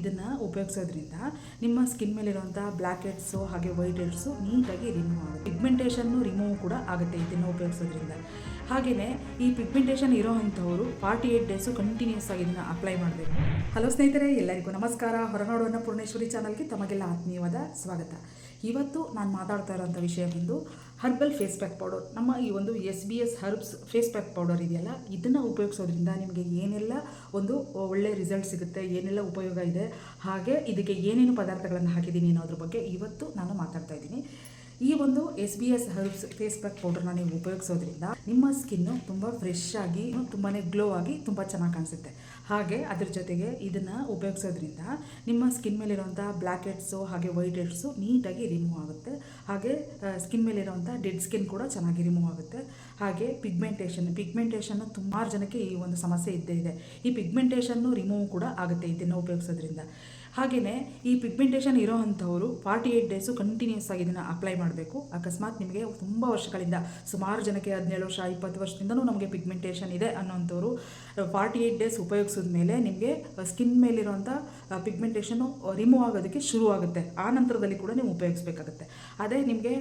ಇದನ್ನು ಉಪಯೋಗಿಸೋದ್ರಿಂದ ನಿಮ್ಮ ಸ್ಕಿನ್ ಮೇಲಿರುವಂಥ ಬ್ಲ್ಯಾಕ್ ಹೆಡ್ಸು ಹಾಗೆ ವೈಟ್ ಹೆಡ್ಸು ನೀಟಾಗಿ ರಿಮೂವ್ ಆಗುತ್ತೆ. ಪಿಗ್ಮೆಂಟೇಷನ್ನು ರಿಮೂವ್ ಕೂಡ ಆಗುತ್ತೆ ಇದನ್ನು ಉಪಯೋಗಿಸೋದ್ರಿಂದ. ಹಾಗೆಯೇ ಈ ಪಿಗ್ಮೆಂಟೇಷನ್ ಇರೋ ಅಂಥವರು ಫಾರ್ಟಿ ಏಯ್ಟ್ ಡೇಸು ಕಂಟಿನ್ಯೂಸ್ ಆಗಿ ಇದನ್ನು ಅಪ್ಲೈ ಮಾಡಬೇಕು. ಹಲೋ ಸ್ನೇಹಿತರೆ, ಎಲ್ಲರಿಗೂ ನಮಸ್ಕಾರ. ಹೊರನಾಡು ಅನ್ನಪೂರ್ಣೇಶ್ವರಿ ಚಾನಲ್ಗೆ ತಮಗೆಲ್ಲ ಆತ್ಮೀಯವಾದ ಸ್ವಾಗತ. ಇವತ್ತು ನಾನು ಮಾತಾಡ್ತಾ ಇರೋಂಥ ವಿಷಯ ಬಂದು ಹರ್ಬಲ್ ಫೇಸ್ ಪ್ಯಾಕ್ ಪೌಡರ್ ನಮ್ಮ ಈ ಒಂದು S B S herbs face pack powder ಇದೆಯಲ್ಲ, ಇದನ್ನು ಉಪಯೋಗಿಸೋದ್ರಿಂದ ನಿಮಗೆ ಏನೆಲ್ಲ ಒಂದು ಒಳ್ಳೆ ರಿಸಲ್ಟ್ ಸಿಗುತ್ತೆ, ಏನೆಲ್ಲ ಉಪಯೋಗ ಇದೆ, ಹಾಗೆ ಇದಕ್ಕೆ ಏನೇನು ಪದಾರ್ಥಗಳನ್ನು ಹಾಕಿದ್ದೀನಿ ಅನ್ನೋದ್ರ ಬಗ್ಗೆ ಇವತ್ತು ನಾನು ಮಾತಾಡ್ತಾ ಇದ್ದೀನಿ. ಈ ಒಂದು S B S herbs face pack ಪೌಡರ್ನ ನೀವು ಉಪಯೋಗಿಸೋದ್ರಿಂದ ನಿಮ್ಮ ಸ್ಕಿನ್ನು ತುಂಬ ಫ್ರೆಶ್ ಆಗಿ ತುಂಬಾ ಗ್ಲೋ ಆಗಿ ತುಂಬ ಚೆನ್ನಾಗಿ ಕಾಣಿಸುತ್ತೆ. ಹಾಗೆ ಅದ್ರ ಜೊತೆಗೆ ಇದನ್ನು ಉಪಯೋಗಿಸೋದ್ರಿಂದ ನಿಮ್ಮ ಸ್ಕಿನ್ ಮೇಲಿರುವಂಥ ಬ್ಲ್ಯಾಕ್ ಹೆಡ್ಸು ಹಾಗೆ ವೈಟ್ ಹೆಡ್ಸು ನೀಟಾಗಿ ರಿಮೂವ್ ಆಗುತ್ತೆ. ಹಾಗೆ ಸ್ಕಿನ್ ಮೇಲಿರುವಂಥ ಡೆಡ್ ಸ್ಕಿನ್ ಕೂಡ ಚೆನ್ನಾಗಿ ರಿಮೂವ್ ಆಗುತ್ತೆ. ಹಾಗೆ ಪಿಗ್ಮೆಂಟೇಷನ್ ಪಿಗ್ಮೆಂಟೇಷನ್ ಸುಮಾರು ಜನಕ್ಕೆ ಈ ಒಂದು ಸಮಸ್ಯೆ ಇದ್ದೇ ಇದೆ. ಈ ಪಿಗ್ಮೆಂಟೇಷನ್ನು ರಿಮೂವ್ ಕೂಡ ಆಗುತ್ತೆ ಇದನ್ನು ಉಪಯೋಗಿಸೋದ್ರಿಂದ. ಹಾಗೆಯೇ ಈ ಪಿಗ್ಮೆಂಟೇಷನ್ ಇರೋ ಅಂಥವರು ಫಾರ್ಟಿ ಏಯ್ಟ್ ಡೇಸು ಕಂಟಿನ್ಯೂಸ್ ಆಗಿ ಇದನ್ನು ಅಪ್ಲೈ ಮಾಡಬೇಕು. ಅಕಸ್ಮಾತ್ ನಿಮಗೆ ತುಂಬ ವರ್ಷಗಳಿಂದ, ಸುಮಾರು ಜನಕ್ಕೆ ಹದಿನೇಳು ವರ್ಷ, ಇಪ್ಪತ್ತು ವರ್ಷದಿಂದನೂ ನಮಗೆ ಪಿಗ್ಮೆಂಟೇಷನ್ ಇದೆ ಅನ್ನೋಂಥವ್ರು ಫಾರ್ಟಿ ಏಯ್ಟ್ ಡೇಸ್ ಉಪಯೋಗಿಸಿದ ಮೇಲೆ ನಿಮಗೆ ಸ್ಕಿನ್ ಮೇಲಿರುವಂಥ ಪಿಗ್ಮೆಂಟೇಷನು ರಿಮೂವ್ ಆಗೋದಕ್ಕೆ ಶುರು ಆಗುತ್ತೆ ಆ ನಂತರದಲ್ಲಿ ಕೂಡ ನೀವು ಉಪಯೋಗಿಸ್ಬೇಕಾಗುತ್ತೆ. ಅದೇ ನಿಮಗೆ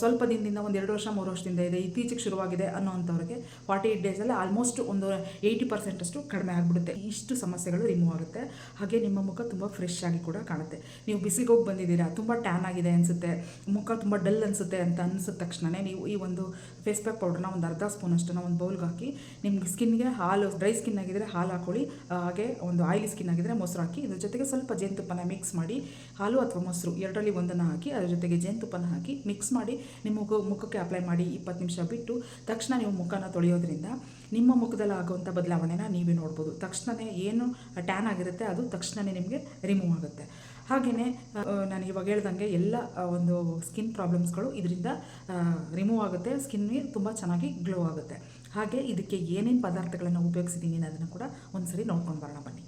ಸ್ವಲ್ಪ ದಿನದಿಂದ ಒಂದು ಎರಡು ವರ್ಷ, ಮೂರು ವರ್ಷದಿಂದ ಇದೆ, ಇತ್ತೀಚೆಗೆ ಶುರುವಾಗಿದೆ ಅನ್ನೋಂಥವ್ರಿಗೆ ಫಾರ್ಟಿ ಏಯ್ಟ್ ಡೇಸಲ್ಲಿ ಆಲ್ಮೋಸ್ಟ್ ಒಂದು ಏಯ್ಟಿ ಪರ್ಸೆಂಟಷ್ಟು ಕಡಿಮೆ ಆಗಿಬಿಡುತ್ತೆ. ಇಷ್ಟು ಸಮಸ್ಯೆಗಳು ರಿಮೂವ್ ಆಗುತ್ತೆ. ಹಾಗೆ ನಿಮ್ಮ ಮುಖ ತುಂಬ ಫ್ರೆಶ್ ಆಗಿ ಕೂಡ ಕಾಣುತ್ತೆ. ನೀವು ಬಿಸಿಗೆ ಹೋಗಿ ಬಂದಿದ್ದೀರಾ, ತುಂಬ ಟ್ಯಾನ್ ಆಗಿದೆ ಅನಿಸುತ್ತೆ, ಮುಖ ತುಂಬ ಡಲ್ ಅನಿಸುತ್ತೆ ಅಂತ ಅನಿಸಿದ ತಕ್ಷಣವೇ ನೀವು ಈ ಒಂದು ಫೇಸ್ ಪ್ಯಾಕ್ ಪೌಡರ್ನ ಒಂದು ಅರ್ಧ ಸ್ಪೂನ್ ಅಷ್ಟನ್ನು ಒಂದು ಬೌಲ್ಗೆ ಹಾಕಿ ನಿಮ್ಗೆ ಸ್ಕಿನ್ಗೆ ಹಾಲು ಡ್ರೈ ಸ್ಕಿನ್ ಆಗಿದ್ದರೆ ಹಾಲು ಹಾಕೊಳ್ಳಿ. ಹಾಗೆ ಒಂದು ಆಯಿಲಿ ಸ್ಕಿನ್ ಆಗಿದ್ದರೆ ಮೊಸರು ಹಾಕಿ. ಇದ್ರ ಜೊತೆಗೆ ಸ್ವಲ್ಪ ಜೇನುತುಪ್ಪನ ಮಿಕ್ಸ್ ಮಾಡಿ, ಹಾಲು ಅಥವಾ ಮೊಸರು ಎರಡರಲ್ಲಿ ಒಂದನ್ನು ಹಾಕಿ, ಅದ್ರ ಜೊತೆಗೆ ಜೇನುತುಪ್ಪನ ಹಾಕಿ ಮಿಕ್ಸ್ ಮಾಡಿ, ನಿಮ್ಮ ಮುಖ ಮುಖಕ್ಕೆ ಅಪ್ಲೈ ಮಾಡಿ ಇಪ್ಪತ್ತು ನಿಮಿಷ ಬಿಟ್ಟು, ತಕ್ಷಣ ನೀವು ಮುಖನ ತೊಳೆಯೋದ್ರಿಂದ ನಿಮ್ಮ ಮುಖದಲ್ಲಿ ಆಗುವಂಥ ಬದಲಾವಣೆನ ನೀವೇ ನೋಡ್ಬೋದು. ತಕ್ಷಣವೇ ಏನು ಟ್ಯಾನ್ ಆಗಿರುತ್ತೆ ಅದು ತಕ್ಷಣವೇ ನಿಮಗೆ ರಿಮೂವ್ ಆಗುತ್ತೆ. ಹಾಗೆಯೇ ನಾನು ಇವಾಗ ಹೇಳ್ದಂಗೆ ಎಲ್ಲ ಒಂದು ಸ್ಕಿನ್ ಪ್ರಾಬ್ಲಮ್ಸ್ಗಳು ಇದರಿಂದ ರಿಮೂವ್ ಆಗುತ್ತೆ. ಸ್ಕಿನ್ಗೆ ತುಂಬ ಚೆನ್ನಾಗಿ ಗ್ಲೋ ಆಗುತ್ತೆ. ಹಾಗೆ ಇದಕ್ಕೆ ಏನೇನು ಪದಾರ್ಥಗಳನ್ನು ಉಪಯೋಗಿಸಿದ್ದೀನಿ ಅನ್ನೋದನ್ನು ಕೂಡ ಒಂದ್ಸರಿ ನೋಡ್ಕೊಂಡು ಬರೋಣ ಬನ್ನಿ.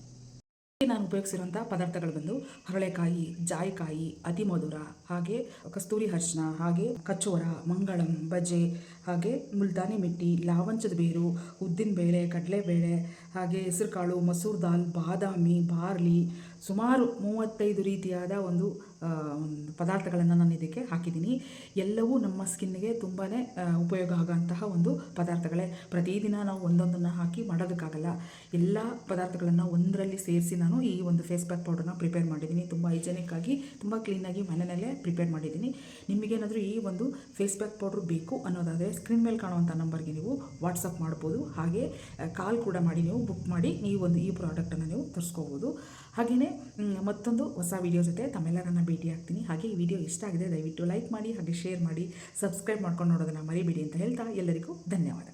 ನಾನು ಉಪಯೋಗಿಸಿರುವಂಥ ಪದಾರ್ಥಗಳು ಬಂದು ಹರಳೆಕಾಯಿ, ಜಾಯಿಕಾಯಿ, ಅತಿಮಧುರ, ಹಾಗೆ ಕಸ್ತೂರಿ ಹರ್ಚನ ಹಾಗೆ ಕಚೋರ, ಮಂಗಳಂ, ಬಜೆ ಹಾಗೆ ಮುಲ್ತಾನಿ ಮಿಟ್ಟಿ, ಲಾವಂಚದ ಬೇರು, ಉದ್ದಿನ ಉದ್ದಿನಬೇಳೆ ಕಡಲೆಬೇಳೆ ಹಾಗೆ ಹೆಸರುಕಾಳು ಮಸೂರ್ ದಾಲ್, ಬಾದಾಮಿ, ಬಾರ್ಲಿ, ಸುಮಾರು ಮೂವತ್ತೈದು ರೀತಿಯಾದ ಒಂದು ಪದಾರ್ಥಗಳನ್ನು ನಾನು ಇದಕ್ಕೆ ಹಾಕಿದ್ದೀನಿ. ಎಲ್ಲವೂ ನಮ್ಮ ಸ್ಕಿನ್ಗೆ ತುಂಬಾ ಉಪಯೋಗ ಆಗೋಂತಹ ಒಂದು ಪದಾರ್ಥಗಳೇ. ಪ್ರತಿದಿನ ನಾವು ಒಂದೊಂದನ್ನು ಹಾಕಿ ಮಾಡೋದಕ್ಕಾಗಲ್ಲ. ಎಲ್ಲ ಪದಾರ್ಥಗಳನ್ನು ಒಂದರಲ್ಲಿ ಸೇರಿಸಿ ನಾನು ಈ ಒಂದು ಫೇಸ್ ಪ್ಯಾಕ್ ಪೌಡರ್ನ ಪ್ರಿಪೇರ್ ಮಾಡಿದ್ದೀನಿ. ತುಂಬ ಹೈಜೆನಿಕ್ ಆಗಿ, ತುಂಬ ಕ್ಲೀನಾಗಿ ಮನೆಯಲ್ಲೇ ಪ್ರಿಪೇರ್ ಮಾಡಿದ್ದೀನಿ. ನಿಮಗೇನಾದರೂ ಈ ಒಂದು ಫೇಸ್ ಪ್ಯಾಕ್ ಪೌಡ್ರ್ ಬೇಕು ಅನ್ನೋದಾದರೆ ಸ್ಕ್ರೀನ್ ಮೇಲೆ ಕಾಣುವಂಥ ನಂಬರ್ಗೆ ನೀವು ವಾಟ್ಸಪ್ ಮಾಡ್ಬೋದು. ಹಾಗೆ ಕಾಲ್ ಕೂಡ ಮಾಡಿ ನೀವು ಬುಕ್ ಮಾಡಿ ನೀವು ಒಂದು, ಈ ಪ್ರಾಡಕ್ಟನ್ನು ನೀವು ತರಿಸ್ಕೋಬೋದು. ಹಾಗೆಯೇ ಮತ್ತೊಂದು ಹೊಸ ವಿಡಿಯೋ ಜೊತೆ ತಮ್ಮೆಲ್ಲರನ್ನ ಭೇಟಿ ಆಗ್ತೀನಿ. ಹಾಗೆ ಈ ವಿಡಿಯೋ ಇಷ್ಟ ಆಗಿದೆ, ದಯವಿಟ್ಟು ಲೈಕ್ ಮಾಡಿ, ಹಾಗೆ ಶೇರ್ ಮಾಡಿ ಸಬ್ಸ್ಕ್ರೈಬ್ ಮಾಡ್ಕೊಂಡು ನೋಡೋದನ್ನು ಮರಿಬೇಡಿ ಅಂತ ಹೇಳ್ತಾ ಎಲ್ಲರಿಗೂ ಧನ್ಯವಾದ.